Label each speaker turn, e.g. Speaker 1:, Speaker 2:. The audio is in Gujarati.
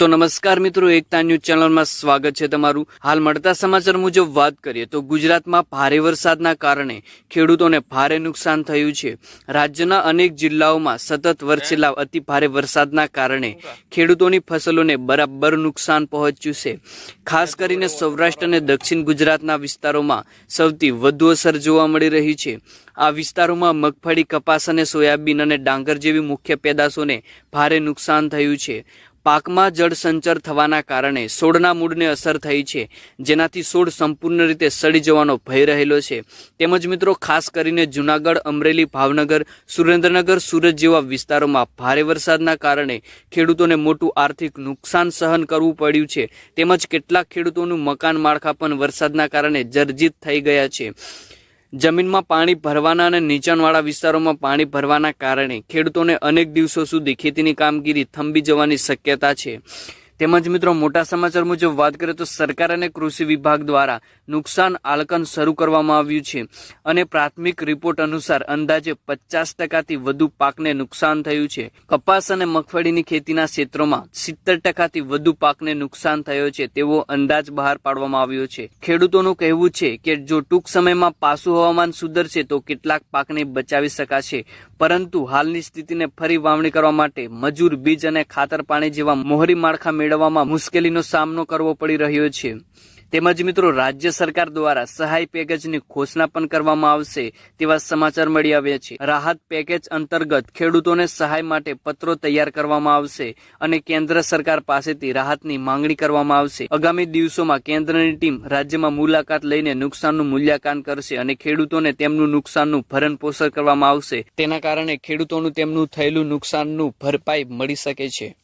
Speaker 1: તો નમસ્કાર મિત્રો, એકતા ન્યૂઝ ચેનલમાં સ્વાગત છે તમારું. હાલ મળતા સમાચાર મુજબ વાત કરીએ તો ગુજરાતમાં ભારે વરસાદના કારણે ખેડૂતોને ભારે નુકસાન થયું છે. રાજ્યના અનેક જિલ્લાઓમાં સતત વરસેલા અતિ ભારે વરસાદના કારણે ખેડૂતોની ફસલોને બરાબર નુકસાન પહોંચ્યું છે. ખાસ કરીને સૌરાષ્ટ્ર અને દક્ષિણ ગુજરાતના વિસ્તારોમાં સૌથી વધુ અસર જોવા મળી રહી છે. આ વિસ્તારોમાં મગફળી, કપાસ અને સોયાબીન અને ડાંગર જેવી મુખ્ય પેદાશોને ભારે નુકસાન થયું છે. પાકમાં જળ સંચર થવાના કારણે છોડના મૂળને અસર થઈ છે. જેનાથી છોડ સંપૂર્ણ રીતે સડી જવાનો ભય રહેલો છે. તેમજ મિત્રો, ખાસ કરીને જુનાગઢ, અમરેલી, ભાવનગર, સુરેન્દ્રનગર, સુરત જેવા વિસ્તારોમાં ભારે વરસાદના કારણે ખેડૂતોને મોટું આર્થિક નુકસાન સહન કરવું પડ્યું છે. તેમજ કેટલાક ખેડૂતોનું મકાન માળખા પણ વરસાદના કારણે જર્જિત થઈ ગયા છે. જમીનમાં પાણી ભરવાના અને નીચાણવાળા વિસ્તારોમાં પાણી ભરવાના કારણે ખેડૂતોને અનેક દિવસો સુધી ખેતીની કામગીરી થંભી જવાની શક્યતા છે. તેમજ મિત્રો, મોટા સમાચાર મુજબ વાત કરીએ તો સરકાર અને કૃષિ વિભાગ દ્વારા નુકસાન આલકન શરૂ કરવામાં આવ્યું છે અને પ્રાથમિક રિપોર્ટ અનુસાર અંદાજે પચાસ ટકાથી વધુ પાકને નુકસાન થયું છે. કપાસ અને મગફળીની ખેતીના ક્ષેત્રોમાં સિત્તેર ટકાથી વધુ પાકને નુકસાન થયો છે તેવો અંદાજ બહાર પાડવામાં આવ્યો છે. ખેડૂતોનું કહેવું છે કે જો ટૂંક સમયમાં પાસું હવામાન સુધરશે તો કેટલાક પાકને બચાવી શકાશે. પરંતુ હાલની સ્થિતિને ફરી વાવણી કરવા માટે મજૂર, બીજ અને ખાતર પાણી જેવા મોહરી માળખા મેળવવામાં મુશ્કેલીનો સામનો કરવો પડી રહ્યો છે. તેમજ મિત્રો, રાજ્ય સરકાર દ્વારા સહાય પેકેજની ઘોષણા પણ કરવામાં આવશે તેવા સમાચાર મળી આવ્યા છે. રાહત પેકેજ અંતર્ગત ખેડૂતોને સહાય માટે પત્રો તૈયાર કરવામાં આવશે અને કેન્દ્ર સરકાર પાસેથી રાહતની માંગણી કરવામાં આવશે. આગામી દિવસોમાં કેન્દ્રની ટીમ રાજ્યમાં મુલાકાત લઈને નુકસાનનું મૂલ્યાંકન કરશે અને ખેડૂતોને તેમનું નુકસાનનું ભરણ પોષણ કરવામાં આવશે. તેના કારણે ખેડૂતોનું તેમનું થયેલું નુકસાનનું ભરપાઈ મળી શકે છે.